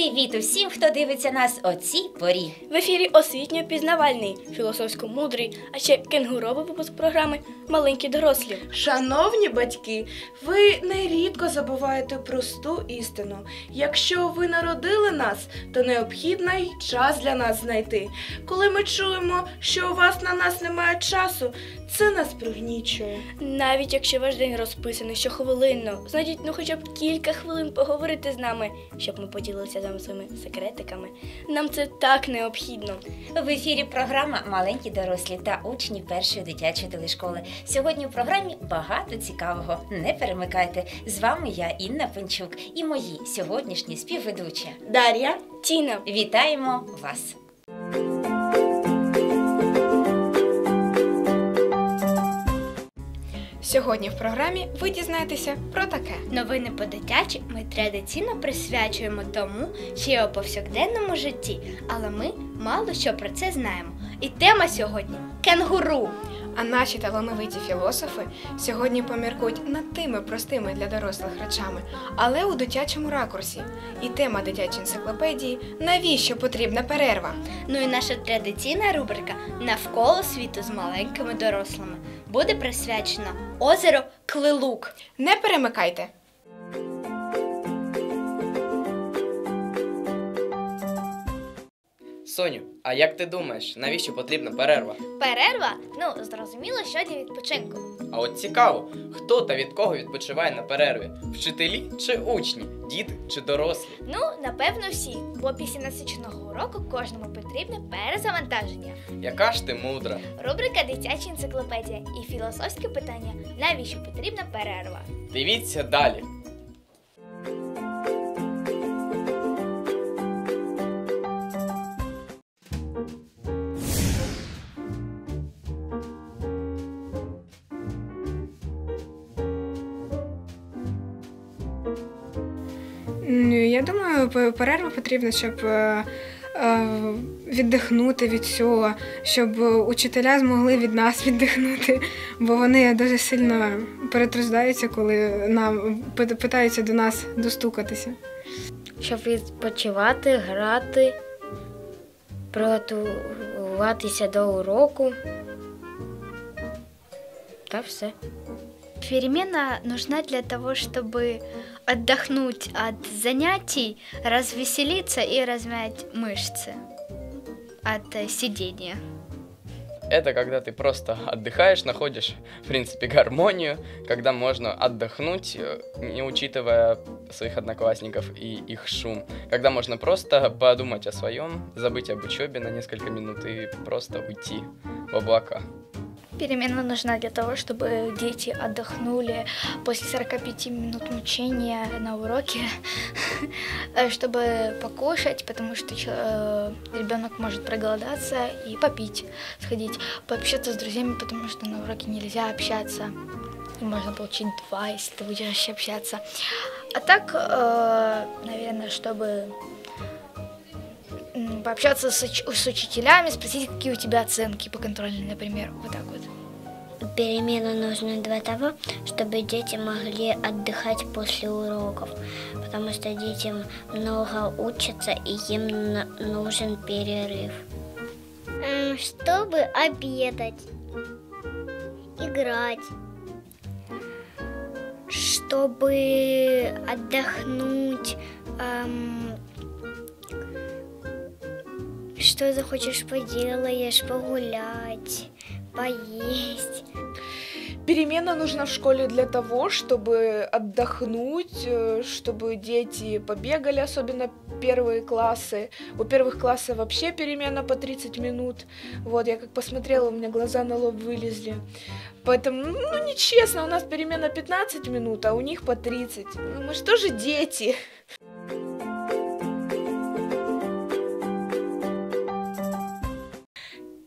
Привіт усім, хто дивиться нас о цій порі. В ефірі освітньо-пізнавальний, філософсько-мудрий, а ще кенгуровий випуск програми Маленькі дорослі. Шановні батьки, ви нерідко забуваєте просту істину. Якщо ви народили нас, то необхідно й час для нас знайти. Коли ми чуємо, що у вас на нас немає часу, це нас пригнічує. Навіть якщо ваш день розписаний щохвилинно, знайдіть ну хоча б кілька хвилин поговорити з нами, щоб ми поділилися з своїми секретиками. Нам це так необхідно. В ефірі програма Маленькі дорослі та учні першої дитячої телешколи. Сьогодні в програмі багато цікавого. Не перемикайте. З вами я, Інна Пенчук, і мої сьогоднішні співведучі. Дар'я, Тіна, Вітаємо вас! Сьогодні в програмі ви дізнаєтеся про таке. новини по дитячі ми традиційно присвячуємо тому, що є у повсякденному житті, але ми мало що про це знаємо. І тема сьогодні кенгуру. А наші талановиті філософи сьогодні поміркують над тими простими для дорослих речами, але у дитячому ракурсі. І тема дитячої енциклопедії навіщо потрібна перерва? Ну і наша традиційна рубрика Навколо світу з маленькими дорослими буде присвячено озеро Клилук. Не перемикайте! Соню, а як ти думаєш, навіщо потрібна перерва? Перерва? Ну, зрозуміло, що для відпочинку. А от цікаво, хто та від кого відпочиває на перерві? Вчителі чи учні, діти чи дорослі? Ну, напевно, всі, бо після насиченого уроку кожному потрібне перезавантаження. Яка ж ти мудра? Рубрика Дитяча енциклопедія і філософське питання, навіщо потрібна перерва? Дивіться далі. Перерва потрібна, щоб е, е, віддихнути від цього, щоб учителя змогли від нас віддихнути, бо вони дуже сильно перетруждаються, коли нам питаються до нас достукатися. щоб відпочивати, грати, приготуватися до уроку. Та все. Перемена нужна для того, чтобы отдохнуть от занятий, развеселиться и размять мышцы от э, сидения. Это когда ты просто отдыхаешь, находишь, в принципе, гармонию, когда можно отдохнуть, э, не учитывая своих одноклассников и их шум. Когда можно просто подумать о своем, забыть об учебе на несколько минут и просто уйти в облака. Перемена нужна для того, чтобы дети отдохнули после 45 минут мучения на уроке, э, чтобы покушать, потому что ребенок может проголодаться и попить, сходить, пообщаться с друзьями, потому что на уроке нельзя общаться. И можно получить два, если ты будешь общаться. А так, э, наверное, чтобы пообщаться с, уч- с учителями, спросить, какие у тебя оценки по контрольной, например, вот так вот. Перемена нужна для того, чтобы дети могли отдыхать после уроков, потому что детям много учатся и им на- нужен перерыв. Чтобы обедать, играть, чтобы отдохнуть, что захочешь поделаешь, погулять, поесть. перемена нужна в школе для того, чтобы отдохнуть, э, чтобы дети побегали, особенно первые классы. У первых классов вообще перемена по 30 минут. Вот, я как посмотрела, у меня глаза на лоб вылезли. Поэтому, ну, нечестно, у нас перемена 15 минут, а у них по 30. Ну, мы что же дети?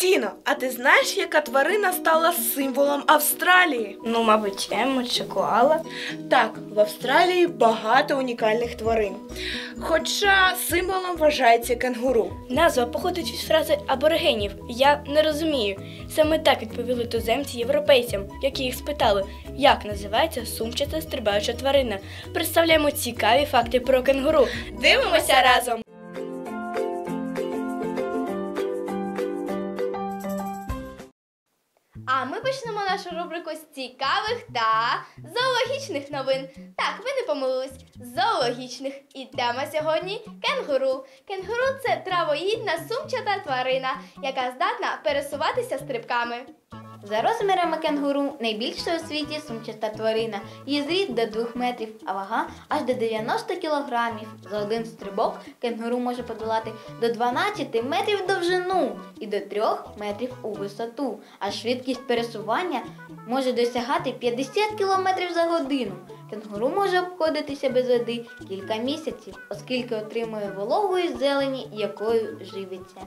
Тіно, А ти знаєш, яка тварина стала символом Австралії? Ну, мабуть, ему чи коала. Так, в Австралії багато унікальних тварин. Хоча символом вважається кенгуру. Назва походить від фрази аборигенів. Я не розумію. Саме так відповіли туземці європейцям, які їх спитали, як називається сумчата стрибаюча тварина. Представляємо цікаві факти про кенгуру. Дивимося разом. Нашу рубрику з цікавих та зоологічних новин. Так, ви не помилились. Зоологічних. І тема сьогодні кенгуру. Кенгуру це травоїдна сумчата тварина, яка здатна пересуватися стрибками. За розмірами кенгуру найбільша у світі сумчаста тварина. Її зріст до 2 метрів, а вага аж до 90 кілограмів. За один стрибок кенгуру може подолати до 12 метрів довжину і до 3 метрів у висоту. А швидкість пересування може досягати 50 кілометрів за годину. Кенгуру може обходитися без води кілька місяців, оскільки отримує вологої зелені, якою живиться.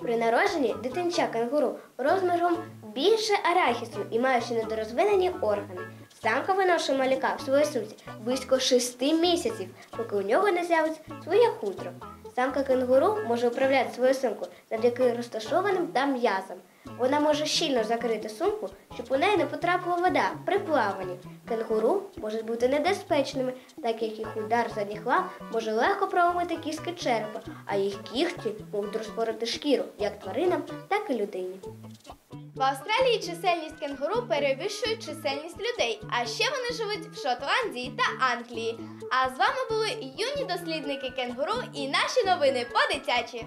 При народженні дитинча кенгуру розміром більше арахісу і маючи недорозвинені органи. Самка виношує малюка в своїй сумці близько 6 місяців, поки у нього не з'явиться своє хутро. Самка кенгуру може управляти свою сумку завдяки розташованим там м'язам. Вона може щільно закрити сумку, щоб у неї не потрапила вода при плаванні. Кенгуру можуть бути небезпечними, так як їх удар задніх лап може легко проломити кістки черепа, а їх кігті можуть розпорити шкіру як тваринам, так і людині. В Австралії чисельність кенгуру перевищує чисельність людей, а ще вони живуть в Шотландії та Англії. А з вами були юні дослідники кенгуру і наші новини по-дитячі.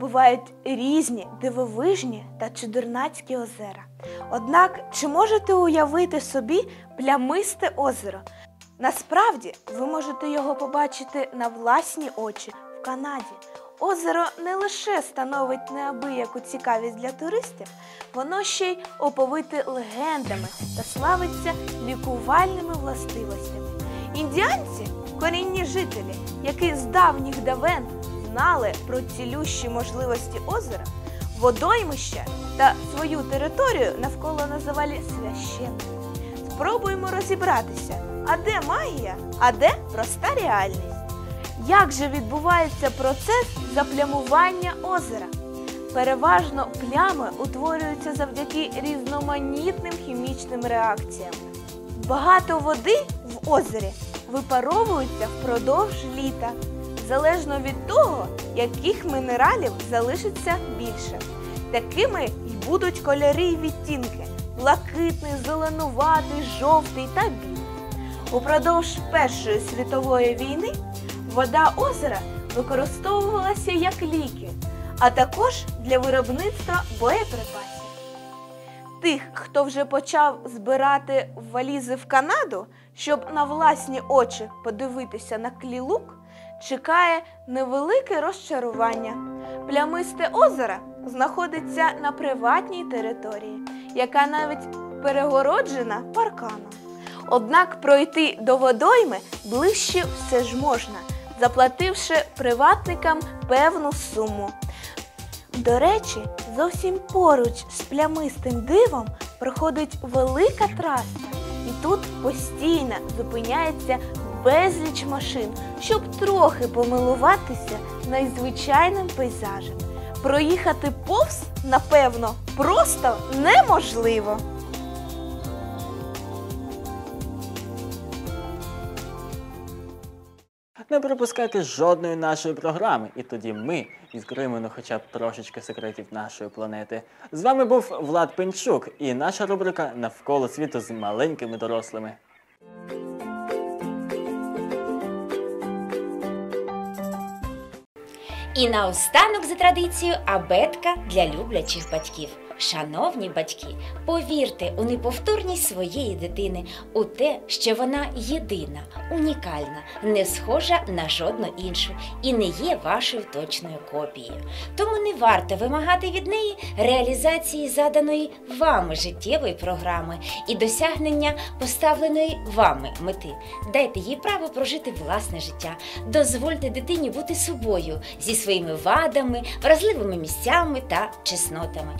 бувають різні дивовижні та чудернацькі озера. Однак, чи можете уявити собі плямисте озеро? Насправді, ви можете його побачити на власні очі в Канаді. Озеро не лише становить неабияку цікавість для туристів, воно ще й оповите легендами та славиться лікувальними властивостями. Індіанці корінні жителі, які з давніх давен знали про цілющі можливості озера, водоймища та свою територію навколо називали священною. Спробуємо розібратися, а де магія, а де проста реальність. Як же відбувається процес заплямування озера? Переважно плями утворюються завдяки різноманітним хімічним реакціям. Багато води в озері випаровується впродовж літа, залежно від того, яких мінералів залишиться більше. Такими й будуть кольори й відтінки блакитний, зеленуватий, жовтий та білий. Упродовж Першої світової війни вода озера використовувалася як ліки, а також для виробництва боєприпасів. Тих, хто вже почав збирати валізи в Канаду, щоб на власні очі подивитися на клілук, чекає невелике розчарування. Плямисте озеро знаходиться на приватній території, яка навіть перегороджена парканом. Однак пройти до водойми ближче все ж можна, заплативши приватникам певну суму. До речі, зовсім поруч з плямистим дивом проходить велика траса, і тут постійно зупиняється безліч машин, щоб трохи помилуватися найзвичайним пейзажем. Проїхати повз, напевно, просто неможливо. не пропускайте жодної нашої програми, і тоді ми відкриємо ну, хоча б трошечки секретів нашої планети. З вами був Влад Пенчук і наша рубрика Навколо світу з маленькими дорослими. І наостанок за традицією абетка для люблячих батьків. Шановні батьки, повірте у неповторність своєї дитини, у те, що вона єдина, унікальна, не схожа на жодну іншу і не є вашою точною копією. Тому не варто вимагати від неї реалізації заданої вами життєвої програми і досягнення поставленої вами мети. Дайте їй право прожити власне життя. Дозвольте дитині бути собою зі своїми вадами, вразливими місцями та чеснотами.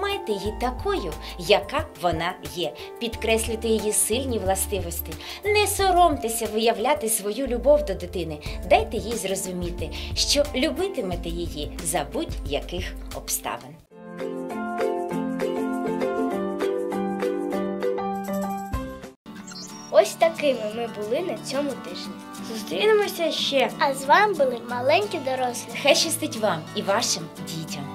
Приймайте її такою, яка вона є. Підкреслюйте її сильні властивості. Не соромтеся виявляти свою любов до дитини. Дайте їй зрозуміти, що любитимете її за будь-яких обставин. Ось такими ми були на цьому тижні. Зустрінемося ще. А з вами були маленькі дорослі. Хай щастить вам і вашим дітям.